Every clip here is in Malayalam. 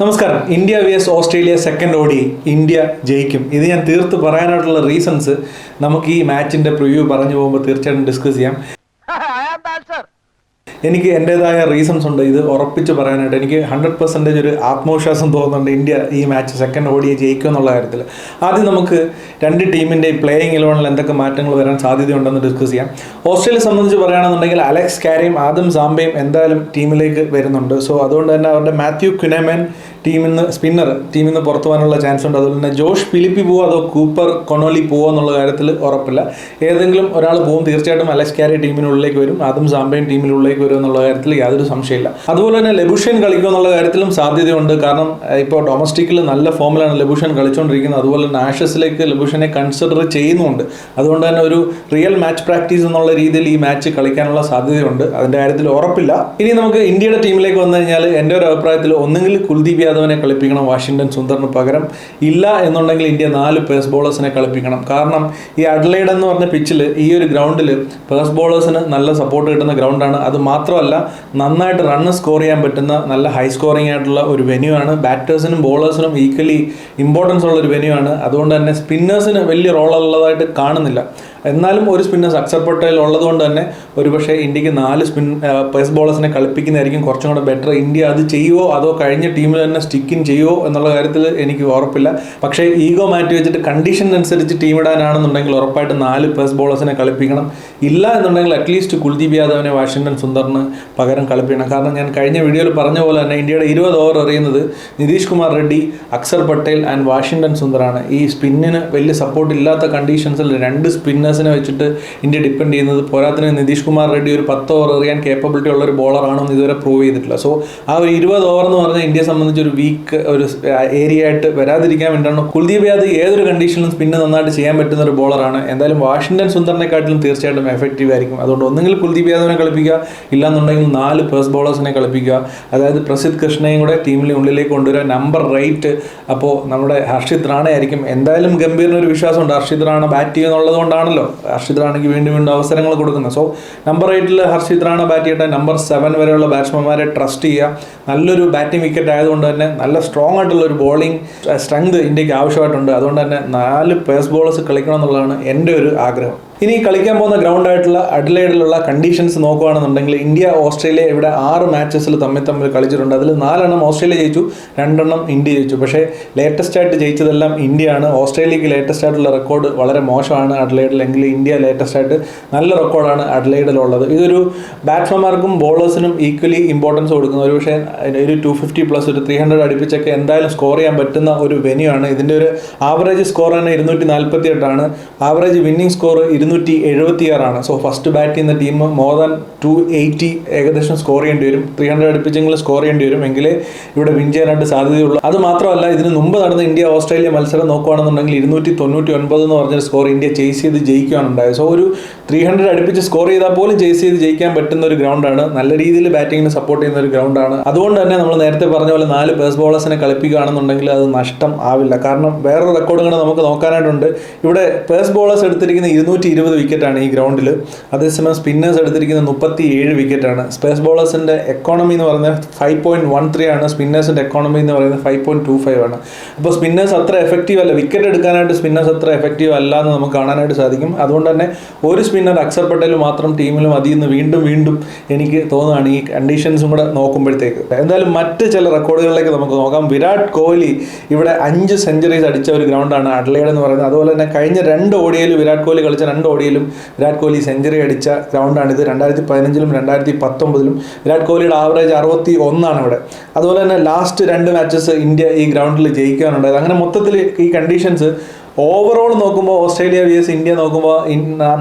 നമസ്കാരം. India V S Australia second ഓടി. ഇന്ത്യ ജയിക്കും. ഇത് ഞാൻ തീർത്ത് പറയാനായിട്ടുള്ള റീസൺസ് നമുക്ക് ഈ മാച്ചിന്റെ പ്രിവ്യൂ പറഞ്ഞു പോകുമ്പോൾ തീർച്ചയായിട്ടും ഡിസ്കസ് ചെയ്യാം. എനിക്ക് എന്റെതായ റീസൺസ് ഉണ്ട്. ഇത് ഉറപ്പിച്ച് പറയാനായിട്ട്. എനിക്ക് ഹൺഡ്രഡ് പെർസെന്റേജ് ഒരു ആത്മവിശ്വാസം തോന്നുന്നുണ്ട് ഇന്ത്യ ഈ മാച്ച് സെക്കൻഡ് ഓടിയെ ജയിക്കും എന്നുള്ള കാര്യത്തിൽ. ആദ്യം നമുക്ക് രണ്ട് ടീമിന്റെ പ്ലേയിങ് ഇലവനിൽ എന്തൊക്കെ മാറ്റങ്ങൾ വരാൻ സാധ്യതയുണ്ടെന്ന് ഡിസ്കസ് ചെയ്യാം. ഓസ്ട്രേലിയ സംബന്ധിച്ച് പറയുകയാണെന്നുണ്ടെങ്കിൽ അലക്സ് കാരിയും ആദം സാംബയും എന്തായാലും ടീമിലേക്ക് വരുന്നുണ്ട്. സോ അതുകൊണ്ട് തന്നെ അവരുടെ മാത്യു ക്യുനമൻ ടീമിൽ നിന്ന് സ്പിന്നർ ടീമിൽ നിന്ന് പുറത്തു പോകാനുള്ള ചാൻസ് ഉണ്ട്. അതുപോലെ തന്നെ ജോഷ് ഫിലിപ്പി പോവോ അതോ കൂപ്പർ കൊണോലി പോവോ എന്നുള്ള കാര്യത്തിൽ ഉറപ്പില്ല. ഏതെങ്കിലും ഒരാൾ പോകും തീർച്ചയായിട്ടും അലക്സ് കാരി ടീമിനുള്ളിലേക്ക് വരും ആദം സാമ്പയും ടീമിനുള്ളിലേക്ക് വരും. എന്നുള്ള കാര്യത്തിൽ യാതൊരു സംശയമില്ല. അതുപോലെ തന്നെ ലബുഷൻ കളിക്കും എന്നുള്ള കാര്യത്തിലും സാധ്യതയുണ്ട്. കാരണം ഇപ്പോൾ ഡൊമസ്റ്റിക്കിൽ നല്ല ഫോമിലാണ് ലബുഷൻ കളിച്ചുകൊണ്ടിരിക്കുന്നത് അതുപോലെ തന്നെ ആഷസിലേക്ക് ലബുഷനെ കൺസിഡർ ചെയ്യുന്നുണ്ട്. അതുകൊണ്ട് തന്നെ ഒരു റിയൽ മാച്ച് പ്രാക്ടീസ് എന്നുള്ള രീതിയിൽ ഈ മാച്ച് കളിക്കാനുള്ള സാധ്യതയുണ്ട്. അതിന്റെ കാര്യത്തിൽ ഉറപ്പില്ല. ഇനി നമുക്ക് ഇന്ത്യയുടെ ടീമിലേക്ക് വന്നു കഴിഞ്ഞാൽ എന്റെ ഒരു അഭിപ്രായത്തിൽ ഒന്നെങ്കിൽ കുൽദീപ് യാദവിനെ കളിപ്പിക്കണം വാഷിംഗ്ടൺ സുന്ദറിന് പകരം. ഇല്ല എന്നുണ്ടെങ്കിൽ ഇന്ത്യ നാല് പേസ് ബോളേഴ്സിനെ കളിപ്പിക്കണം. കാരണം ഈ അഡ്ലൈഡ് എന്ന് പറഞ്ഞ പിച്ചിൽ ഈ ഒരു ഗ്രൗണ്ടിൽ പേസ് ബോളേഴ്സിന് നല്ല സപ്പോർട്ട് കിട്ടുന്ന ഗ്രൗണ്ടാണ് അത് മാത്രമല്ല നന്നായിട്ട് റണ്ണ് സ്കോർ ചെയ്യാൻ പറ്റുന്ന നല്ല ഹൈ സ്കോറിംഗ് ആയിട്ടുള്ള ഒരു വെന്യൂ ആണ്. ബാറ്റേഴ്സിനും ബോളേഴ്സിനും ഈക്വലി ഇമ്പോർട്ടൻസ് ഉള്ള ഒരു വെന്യൂ ആണ്. അതുകൊണ്ട് തന്നെ സ്പിന്നേഴ്സിന് വലിയ റോൾ ഉള്ളതായിട്ട് കാണുന്നില്ല. എന്നാലും ഒരു സ്പിന്നേഴ്സ് അക്സർ പട്ടേൽ ഉള്ളതുകൊണ്ട് തന്നെ ഒരുപക്ഷെ ഇന്ത്യയ്ക്ക് നാല് സ്പിൻ പേസ് ബോളേഴ്സിനെ കളിപ്പിക്കുന്നതായിരിക്കും കുറച്ചും കൂടെ ബെറ്റർ ഇന്ത്യ അത് ചെയ്യുമോ അതോ കഴിഞ്ഞ ടീമിൽ തന്നെ സ്റ്റിക്കിൻ ചെയ്യുമോ എന്നുള്ള കാര്യത്തിൽ എനിക്ക് ഉറപ്പില്ല. പക്ഷേ ഈഗോ മാറ്റി വെച്ചിട്ട് കണ്ടീഷൻ അനുസരിച്ച് ടീം ഇടാനാണെന്നുണ്ടെങ്കിൽ ഉറപ്പായിട്ട് നാല് പേസ് ബോളേഴ്സിനെ കളിപ്പിക്കണം. ഇല്ല എന്നുണ്ടെങ്കിൽ അറ്റ്ലീസ്റ്റ് കുൽദീപ് യാദവിനെ വാഷിംഗ്ടൺ സുന്ദറിന് പകരം കളിപ്പിക്കണം. കാരണം ഞാൻ കഴിഞ്ഞ വീഡിയോയിൽ പറഞ്ഞ പോലെ തന്നെ ഇന്ത്യയുടെ ഇരുപത് ഓവർ എറിയുന്നത് നിതീഷ് കുമാർ റെഡ്ഡി അക്സർ പട്ടേൽ ആൻഡ് വാഷിംഗ്ടൺ സുന്ദറാണ്. ഈ സ്പിന്നിന് വലിയ സപ്പോർട്ട് ഇല്ലാത്ത കണ്ടീഷൻസിൽ രണ്ട് സ്പിന്നേഴ്സിനെ വെച്ചിട്ട് ഇന്ത്യ ഡിപ്പെൻഡ് ചെയ്യുന്നത് പോരാത്തിന് നിതീഷ് കുമാർ റെഡ്ഡി ഒരു പത്ത് ഓവർ എറിയാൻ കേപ്പബിലിറ്റി ഉള്ള ഒരു ബോളറാണോ എന്ന് ഇതുവരെ പ്രൂവ് ചെയ്തിട്ടില്ല. സോ ആ ഒരു ഇരുപത് ഓവർ എന്ന് പറഞ്ഞാൽ ഇന്ത്യയെ സംബന്ധിച്ച് ഒരു വീക്ക് ഒരു ഏരിയ ആയിട്ട് വരാതിരിക്കാൻ വേണ്ടിയാണ് കുൽദീപ് യാദവ് ഏതൊരു കണ്ടീഷനിലും സ്പിന്ന് നന്നായിട്ട് ചെയ്യാൻ പറ്റുന്ന ഒരു ബോളറാണ് എന്തായാലും വാഷിംഗ്ടൺ സുന്ദറിനെക്കാട്ടിലും തീർച്ചയായിട്ടും എഫക്റ്റീവ് ആയിരിക്കും. അതുകൊണ്ട് ഒന്നുകിൽ കുൽദീപ് യാദവിനെ കളിപ്പിക്കുക ഇല്ലാന്നുണ്ടെങ്കിൽ നാല് പേസ് ബോളേഴ്സിനെ കളിപ്പിക്കുക. അതായത് പ്രസിദ്ധ് കൃഷ്ണയും കൂടെ ടീമിലെ ഉള്ളിലേക്ക് കൊണ്ടുവരിക നമ്പർ റൈറ്റ് അപ്പോൾ നമ്മുടെ ഹർഷിത് റാണയായിരിക്കും. എന്തായാലും ഗംഭീറിന് ഒരു വിശ്വാസമുണ്ട്. ഹർഷിത് റാണ ബാറ്റ് ചെയ്യുന്നുള്ളത് കൊണ്ടാണല്ലോ. ഹർഷിത് റാണയ്ക്ക് വീണ്ടും വീണ്ടും അവസരങ്ങൾ കൊടുക്കുന്നത് സോ നമ്പർ എയ്റ്റിൽ ഹർഷിത് റാണ ബാറ്റ് ചെയ്യട്ടെ നമ്പർ സെവൻ വരെയുള്ള ബാറ്റ്സ്മാൻമാരെ ട്രസ്റ്റ് ചെയ്യുക. നല്ലൊരു ബാറ്റിംഗ് വിക്കറ്റ് ആയതുകൊണ്ട് തന്നെ നല്ല സ്ട്രോങ് ആയിട്ടുള്ള ഒരു ബോളിംഗ് സ്ട്രെങ്ത് ഇന്ത്യയ്ക്ക് ആവശ്യമായിട്ടുണ്ട്. അതുകൊണ്ട് തന്നെ നാല് പേസ് ബോളേഴ്സ് കളിക്കണം എന്നുള്ളതാണ് എന്റെ ഒരു ആഗ്രഹം. ഇനി കളിക്കാൻ പോകുന്ന ഗ്രൗണ്ട് ആയിട്ടുള്ള അഡ്ലൈഡിലുള്ള കണ്ടീഷൻസ് നോക്കുകയാണെന്നുണ്ടെങ്കിൽ ഇന്ത്യ ഓസ്ട്രേലിയ ഇവിടെ ആറ് മാച്ചസിൽ തമ്മിൽ തമ്മിൽ കളിച്ചിട്ടുണ്ട്. അതിൽ നാലെണ്ണം ഓസ്ട്രേലിയ ജയിച്ചു രണ്ടെണ്ണം ഇന്ത്യ ജയിച്ചു. പക്ഷേ ലേറ്റസ്റ്റ് ആയിട്ട് ജയിച്ചതെല്ലാം ഇന്ത്യയാണ്. ഓസ്ട്രേലിയക്ക് ലേറ്റസ്റ്റ് ആയിട്ടുള്ള റെക്കോർഡ് വളരെ മോശമാണ് അഡ്ലേഡിൽ. എങ്കിൽ ഇന്ത്യ ലേറ്റസ്റ്റ് ആയിട്ട് നല്ല റെക്കോർഡാണ് അഡ്ലൈഡിലുള്ളത്. ഇതൊരു ബാറ്റ്സ്മാൻമാർക്കും ബോളേഴ്സിനും ഈക്വലി ഇമ്പോർട്ടൻസ് കൊടുക്കുന്ന ഒരു പക്ഷേ ഒരു ടു ഫിഫ്റ്റി പ്ലസ് ഒരു ത്രീ ഹൺഡ്രഡ് അടുപ്പിച്ചൊക്കെ എന്തായാലും സ്കോർ ചെയ്യാൻ പറ്റുന്ന ഒരു വെന്യൂ ആണ്. ഇതിന്റെ ഒരു ആവറേജ് സ്കോർ തന്നെ ഇരുന്നൂറ്റി നാൽപ്പത്തി എട്ടാണ് ആവറേജ് വിന്നിംഗ് സ്കോർ ഇരുന്നൂറ്റി എഴുപത്തി ആറാണ് സോ ഫസ്റ്റ് ബാറ്റ് ചെയ്യുന്ന team more than two eighty ഏകദേശം സ്കോർ ചെയ്യേണ്ടി വരും. ത്രീ ഹൺഡ്രഡ് അടുപ്പിച്ചെങ്കിലും സ്കോർ ചെയ്യേണ്ടി വരും. എങ്കിലേ ഇവിടെ വിൻ ചെയ്യാനായിട്ട് സാധ്യതയുള്ളൂ. അത് മാത്രമല്ല ഇതിന് മുമ്പ് നടന്ന ഇന്ത്യ ഓസ്ട്രേലിയ മത്സരം നോക്കുകയാണെന്നുണ്ടെങ്കിൽ ഇരുന്നൂറ്റി തൊണ്ണൂറ്റി ഒൻപത് എന്ന് പറഞ്ഞ സ്കോർ ഇന്ത്യ ചേസ് ചെയ്ത് ജയിക്കുകയാണ് ഉണ്ടായത് സോ ഒരു ത്രീ ഹൺഡ്രഡ് അടുപ്പിച്ച് സ്കോർ ചെയ്താൽ പോലും ചേസ് ചെയ്ത് ജയിക്കാൻ പറ്റുന്ന ഒരു ഗ്രൗണ്ടാണ് നല്ല രീതിയിൽ ബാറ്റിങ്ങിന് സപ്പോർട്ട് ചെയ്യുന്ന ഒരു ഗ്രൗണ്ടാണ് അതുകൊണ്ട് തന്നെ നമ്മൾ നേരത്തെ പറഞ്ഞ പോലെ നാല് പേസ് ബോളേഴ്സിനെ കളിപ്പിക്കുകയാണെന്നുണ്ടെങ്കിൽ അത് നഷ്ടം ആവില്ല. കാരണം വേറൊരു റെക്കോർഡുകൾ നമുക്ക് നോക്കാനായിട്ടുണ്ട്. ഇവിടെ പേസ് ബോളേഴ്സ് എടുത്തിരിക്കുന്ന ഇരുന്നൂറ്റി ഇരുപത് വിക്കറ്റാണ് ഈ ഗ്രൗണ്ടിൽ അതേസമയം സ്പിന്നേഴ്സ് എടുത്തിരിക്കുന്ന മുപ്പത്തി ഏഴ് വിക്കറ്റാണ് സ്പേസ് ബോളേഴ്സിന്റെ എക്കോണമി എന്ന് പറയുന്നത് ഫൈവ് പോയിന്റ് വൺ ത്രീ ആണ്. സ്പിന്നേഴ്സിന്റെ എക്കോണമി എന്ന് പറയുന്നത് ഫൈവ് പോയിന്റ് ടു ഫൈവ് ആണ്. അപ്പോൾ സ്പിന്നേഴ്സ് അത്ര എഫക്റ്റീവ് അല്ല. വിക്കറ്റ് എടുക്കാനായിട്ട് സ്പിന്നേഴ്സ് അത്ര എഫക്റ്റീവ് അല്ല എന്ന് നമുക്ക് കാണാനായിട്ട് സാധിക്കും. അതുകൊണ്ട് തന്നെ ഒരു സ്പിന്നർ അക്സർ പട്ടേൽ മാത്രം ടീമിൽ മതി എന്ന് വീണ്ടും വീണ്ടും എനിക്ക് തോന്നുകയാണ്. ഈ കണ്ടീഷൻസും കൂടെ നോക്കുമ്പോഴത്തേക്ക്. എന്തായാലും മറ്റ് ചില റെക്കോർഡുകളിലേക്ക് നമുക്ക് നോക്കാം. വിരാട് കോഹ്ലി ഇവിടെ അഞ്ച് സെഞ്ചുറീസ് അടിച്ച ഒരു ഗ്രൗണ്ടാണ് അഡ്ലൈഡ് എന്ന് പറയുന്നത്. അതുപോലെ തന്നെ കഴിഞ്ഞ രണ്ട് ഓടിയയിൽ വിരാട് കോഹ്ലി കളിച്ച രണ്ട് ഓടിയയിലും വിരാട് കോഹ്ലി സെഞ്ചുറി അടിച്ച ഗ്രൗണ്ടാണിത് രണ്ടായിരത്തി പതിനഞ്ചിലും രണ്ടായിരത്തി പത്തൊമ്പതിലും വിരാട് കോഹ്ലിയുടെ ആവറേജ് അറുപത്തി ഒന്നാണ് ഇവിടെ. അതുപോലെ തന്നെ ലാസ്റ്റ് രണ്ട് മാച്ചസ് ഇന്ത്യ ഈ ഗ്രൗണ്ടിൽ ജയിക്കാനുണ്ടായത്. അങ്ങനെ മൊത്തത്തിൽ ഈ കണ്ടീഷൻസ് ഓവറോൾ നോക്കുമ്പോൾ ഓസ്ട്രേലിയ വി എസ് ഇന്ത്യ നോക്കുമ്പോൾ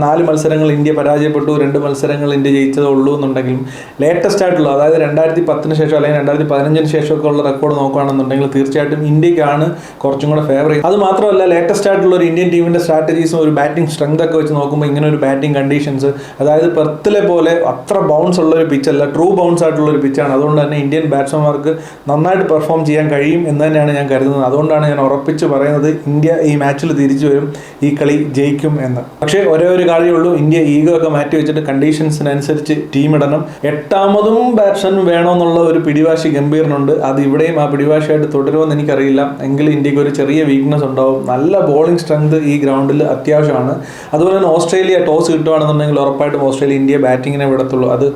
നാല് മത്സരങ്ങൾ ഇന്ത്യ പരാജയപ്പെട്ടു രണ്ട് മത്സരങ്ങൾ ഇന്ത്യ ജയിച്ചതേ ഉള്ളൂ എന്നുണ്ടെങ്കിലും ലേറ്റസ്റ്റ് ആയിട്ടുള്ള അതായത് രണ്ടായിരത്തി പത്തിന് ശേഷം അല്ലെങ്കിൽ രണ്ടായിരത്തി പതിനഞ്ചിന് ശേഷമൊക്കെ ഉള്ള റെക്കോർഡ് നോക്കുകയാണെന്നുണ്ടെങ്കിൽ തീർച്ചയായിട്ടും ഇന്ത്യക്കാണ് കുറച്ചും കൂടെ ചെയ്യുന്നത് അത് മാത്രമല്ല ലേറ്റസ്റ്റ് ആയിട്ടുള്ള ഒരു ഇന്ത്യൻ ടീമിന്റെ സ്ട്രാറ്റജീസും ഒരു ബാറ്റിംഗ് സ്ട്രെങ്ത് ഒക്കെ വെച്ച് നോക്കുമ്പോൾ ഇങ്ങനെ ഒരു ബാറ്റിംഗ് കണ്ടീഷൻസ് അതായത് പെർത്തിലെ പോലെ അത്ര ബൗൺസ് ഉള്ള ഒരു പിച്ചല്ല ട്രൂ ബൗൺസ് ആയിട്ടുള്ള ഒരു പിച്ചാണ് അതുകൊണ്ട് തന്നെ ഇന്ത്യൻ ബാറ്റ്സ്മാൻമാർക്ക് നന്നായിട്ട് പെർഫോം ചെയ്യാൻ കഴിയും എന്ന് തന്നെയാണ് ഞാൻ കരുതുന്നത്. അതുകൊണ്ടാണ് ഞാൻ ഉറപ്പിച്ച് പറയുന്നത് ഇന്ത്യ ഈ മാച്ച് മാച്ചിൽ തിരിച്ചു വരും ഈ കളി ജയിക്കും എന്ന്. പക്ഷേ ഒരേ ഒരു കാര്യമുള്ളൂ ഇന്ത്യ ഈഗോ ഒക്കെ മാറ്റി വെച്ചിട്ട് കണ്ടീഷൻസിനനുസരിച്ച് ടീം ഇടണം. എട്ടാമതും ബാറ്റ്സ്മാൻ വേണമെന്നുള്ള ഒരു പിടിവാശി ഗംഭീറിനുണ്ട് അത് ഇവിടെയും ആ പിടിവാശിയായിട്ട് തുടരുമെന്ന് എനിക്കറിയില്ല. എങ്കിൽ ഇന്ത്യയ്ക്ക് ഒരു ചെറിയ വീക്ക്നെസ് ഉണ്ടാവും. നല്ല ബോളിംഗ് സ്ട്രെങ്ത് ഈ ഗ്രൗണ്ടിൽ അത്യാവശ്യമാണ്. അതുപോലെ തന്നെ ഓസ്ട്രേലിയ ടോസ് കിട്ടുകയാണെന്നുണ്ടെങ്കിൽ ഉറപ്പായിട്ടും ഓസ്ട്രേലിയ ഇന്ത്യ ബാറ്റിങ്ങിനെ വിടത്തുള്ളൂ. അത്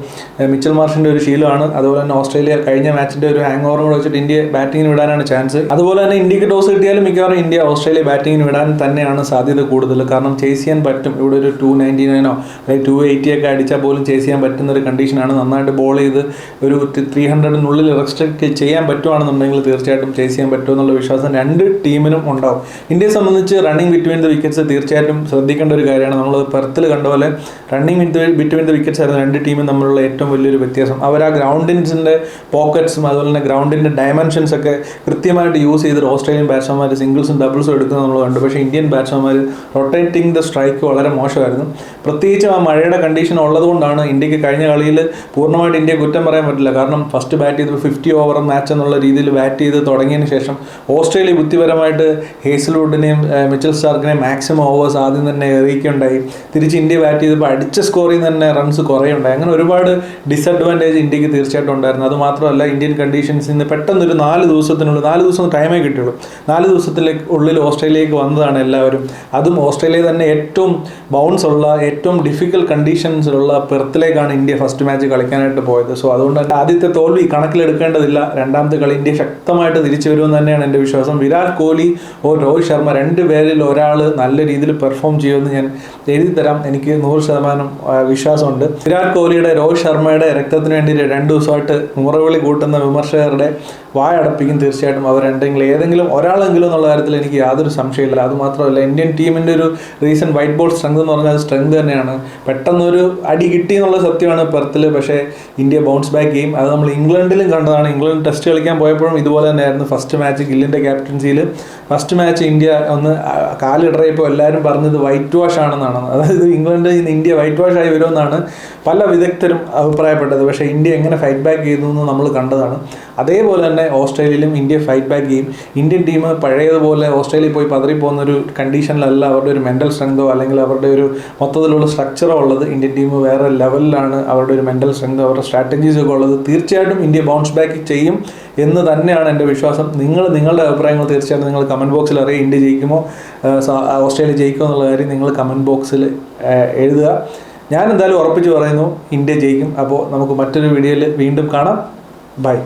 മിച്ചൽ മാർഷിന്റെ ഒരു ശീലമാണ്. അതുപോലെ തന്നെ ഓസ്ട്രേലിയ കഴിഞ്ഞ മാച്ചിന്റെ ഒരു ഹാങ് ഓവർ കൂടെ വെച്ചിട്ട് ഇന്ത്യ ബാറ്റിങ്ങിന് വിടാനാണ് ചാൻസ് അതുപോലെ തന്നെ ഇന്ത്യയ്ക്ക് ടോസ് കിട്ടിയാലും മിക്കവാറും ഇന്ത്യ ഓസ്ട്രേലിയ ബാറ്റിങ്ങിന് വിടാൻ തന്നെയാണ് സാധ്യത കൂടുതൽ. കാരണം ചേസ് ചെയ്യാൻ പറ്റും. ഇവിടെ ഒരു ടു നയന്റി നയനോ അല്ലെങ്കിൽ ടു എയ്റ്റി ഒക്കെ അടിച്ചാൽ പോലും ചേസ് ചെയ്യാൻ പറ്റുന്ന ഒരു കണ്ടീഷനാണ് നന്നായിട്ട് ബോൾ ചെയ്ത് ഒരു ത്രീ ഹൺഡ്രഡിനുള്ളിൽ റെസ്ട്രിക്ട് ചെയ്യാൻ പറ്റുവാണെന്നുണ്ടെങ്കിൽ തീർച്ചയായിട്ടും ചേസ് ചെയ്യാൻ പറ്റുമെന്നുള്ള വിശ്വാസം രണ്ട് ടീമിനും ഉണ്ടാവും. ഇന്ത്യയെ സംബന്ധിച്ച് റണ്ണിങ് ബിറ്റ്വീൻ ദ വിക്കറ്റ്സ് തീർച്ചയായിട്ടും ശ്രദ്ധിക്കേണ്ട ഒരു കാര്യമാണ്. നമ്മൾ പെർത്തിൽ കണ്ട പോലെ റണ്ണിങ് ബിറ്റ്വീൻ ദ വിക്കറ്റ്സ് ആയിരുന്നു രണ്ട് ടീമും തമ്മിലുള്ള ഏറ്റവും വലിയൊരു വ്യത്യാസം. അവർ ആ ഗ്രൗണ്ടിൻസിന്റെ പോക്കറ്റ്സും അതുപോലെ തന്നെ ഗ്രൗണ്ടിന്റെ ഡയമെൻഷൻസ് ഒക്കെ കൃത്യമായിട്ട് യൂസ് ചെയ്തിട്ട് ഓസ്ട്രേലിയൻ ബാറ്റ്സ്മാൻമാർ സിംഗിൾസും ഡബിൾസും എടുക്കുന്നത് നമ്മൾ കണ്ടു. പക്ഷേ ഇന്ത്യൻ ബാറ്റ്സ്മാൻമാർ റൊട്ടേറ്റിംഗ് ദ സ്ട്രൈക്ക് വളരെ മോശമായിരുന്നു. പ്രത്യേകിച്ച് ആ മഴയുടെ കണ്ടീഷൻ ഉള്ളതുകൊണ്ടാണ് ഇന്ത്യയ്ക്ക് കഴിഞ്ഞ കളിയിൽ പൂർണമായിട്ട് ഇന്ത്യ കുറ്റം പറയാൻ പറ്റില്ല. കാരണം ഫസ്റ്റ് ബാറ്റ് ചെയ്ത് ഫിഫ്റ്റി ഓവർ മാച്ച് എന്നുള്ള രീതിയിൽ ബാറ്റ് ചെയ്ത് തുടങ്ങിയതിന് ശേഷം ഓസ്ട്രേലിയ ബുദ്ധിപരമായിട്ട് ഹേസൽവുഡിനെയും മിച്ചൽ സ്റ്റാർക്കിനെയും മാക്സിമം ഓവേഴ്സ് ആദ്യം തന്നെ എറിയിക്കുകയുണ്ടായി. തിരിച്ച് ഇന്ത്യ ബാറ്റ് ചെയ്തപ്പോൾ അടിച്ച സ്കോറിൽ തന്നെ റൺസ് കുറയുണ്ടായി. അങ്ങനെ ഒരുപാട് ഡിസഡ്വാന്റേജ് ഇന്ത്യയ്ക്ക് തീർച്ചയായിട്ടും ഉണ്ടായിരുന്നു. അത് മാത്രമല്ല ഇന്ത്യൻ കണ്ടീഷൻസിൽ നിന്ന് പെട്ടെന്നൊരു നാല് ദിവസത്തിനുള്ളിൽ നാല് ദിവസം ടൈമേ കിട്ടിയുള്ളൂ. നാല് ദിവസത്തിലേക്ക് ഉള്ളിൽ ഓസ്ട്രേലിയക്ക് വന്നതാണ് എല്ലാവരും. അതും ഓസ്ട്രേലിയ തന്നെ ഏറ്റവും ബൗൺസ് ഉള്ള ഏറ്റവും ഡിഫിക്കൽട്ട് കണ്ടീഷൻസിലുള്ള പെർത്തിലേക്കാണ് ഇന്ത്യ ഫസ്റ്റ് മാച്ച് കളിക്കാനായിട്ട് പോയത്. സോ അതുകൊണ്ട് തന്നെ ആദ്യത്തെ തോൽവി കണക്കിലെടുക്കേണ്ടതില്ല. രണ്ടാമത്തെ കളി ഇന്ത്യ ശക്തമായിട്ട് തിരിച്ചു വരുമെന്ന് തന്നെയാണ് എന്റെ വിശ്വാസം. വിരാട് കോഹ്ലി ഓ രോഹിത് ശർമ്മ രണ്ട് പേരിൽ ഒരാൾ നല്ല രീതിയിൽ പെർഫോം ചെയ്യുമെന്ന് ഞാൻ എഴുതി തരാം. എനിക്ക് നൂറ് ശതമാനം വിശ്വാസമുണ്ട്. വിരാട് കോഹ്ലിയുടെ രോഹിത് ശർമ്മയുടെ രക്തത്തിന് വേണ്ടി രണ്ട് ദിവസമായിട്ട് മുറവിളി കൂട്ടുന്ന വിമർശകരുടെ വായടപ്പിക്കും തീർച്ചയായിട്ടും അവരുണ്ടെങ്കിലും ഏതെങ്കിലും ഒരാളെങ്കിലും എന്നുള്ള കാര്യത്തിൽ എനിക്ക് യാതൊരു സംശയമില്ല അത് മാത്രമല്ല ഇന്ത്യൻ ടീമിന്റെ ഒരു റീസൺ വൈറ്റ് ബോൾ സ്ട്രെങ്ത് എന്ന് പറഞ്ഞാൽ അത് സ്ട്രെങ്ത് തന്നെയാണ്. പെട്ടെന്നൊരു അടി കിട്ടി എന്നുള്ള സത്യമാണ് പെർത്തിൽ പക്ഷേ ഇന്ത്യ ബൗൺസ് ബാക്ക് ചെയ്യും അത് നമ്മൾ ഇംഗ്ലണ്ടിലും കണ്ടതാണ്. ഇംഗ്ലണ്ട് ടെസ്റ്റ് കളിക്കാൻ പോയപ്പോഴും ഇതുപോലെ തന്നെയായിരുന്നു. ഫസ്റ്റ് മാച്ച് ഗില്ലിന്റെ ക്യാപ്റ്റൻസിയിൽ ഫസ്റ്റ് മാച്ച് ഇന്ത്യ ഒന്ന് കാലിടറിയപ്പോൾ എല്ലാവരും പറഞ്ഞത് വൈറ്റ് വാഷ് ആണെന്നാണ്. അതായത് ഇംഗ്ലണ്ടിൽ നിന്ന് ഇന്ത്യ വൈറ്റ് വാഷ് ആയി വരുമെന്നാണ്. പല വിദഗ്ധരും അഭിപ്രായപ്പെട്ടത്. പക്ഷേ ഇന്ത്യ എങ്ങനെ ഫൈറ്റ് ബാക്ക് ചെയ്യുന്നു എന്ന് നമ്മൾ കണ്ടതാണ്. അതേപോലെ തന്നെ ഓസ്ട്രേലിയയിലും ഇന്ത്യ ഫൈറ്റ് ബാക്ക് ചെയ്യും. ഇന്ത്യൻ ടീം പഴയതുപോലെ ഓസ്ട്രേലിയയിൽ പോയി പതറിപ്പോകുന്ന ഒരു കണ്ടീഷനിലല്ല അവരുടെ ഒരു മെന്റൽ സ്ട്രെങ്തോ അല്ലെങ്കിൽ അവരുടെ ഒരു മൊത്തത്തിലുള്ള സ്ട്രക്ചറോ ഉള്ളത്. ഇന്ത്യൻ ടീം വേറെ ലെവലിലാണ് അവരുടെ ഒരു മെന്റൽ സ്ട്രെങ്ത് അവരുടെ സ്ട്രാറ്റജീസ് ഒക്കെ ഉള്ളത്. തീർച്ചയായിട്ടും ഇന്ത്യ ബൗൺസ് ബാക്ക് ചെയ്യും എന്ന് തന്നെയാണ് എന്റെ വിശ്വാസം. നിങ്ങൾ നിങ്ങളുടെ അഭിപ്രായങ്ങൾ തീർച്ചയായിട്ടും നിങ്ങൾ കമന്റ് ബോക്സിൽ അറിയാം. ഇന്ത്യ ജയിക്കുമോ? ഓസ്ട്രേലിയ ജയിക്കുമോ എന്നുള്ള കാര്യം നിങ്ങൾ കമന്റ് ബോക്സിൽ എഴുതുക. ഞാൻ എന്തായാലും ഉറപ്പിച്ച് പറയുന്നു ഇന്ത്യ ജയിക്കും. അപ്പോൾ നമുക്ക് മറ്റൊരു വീഡിയോയിൽ വീണ്ടും കാണാം. ബൈ.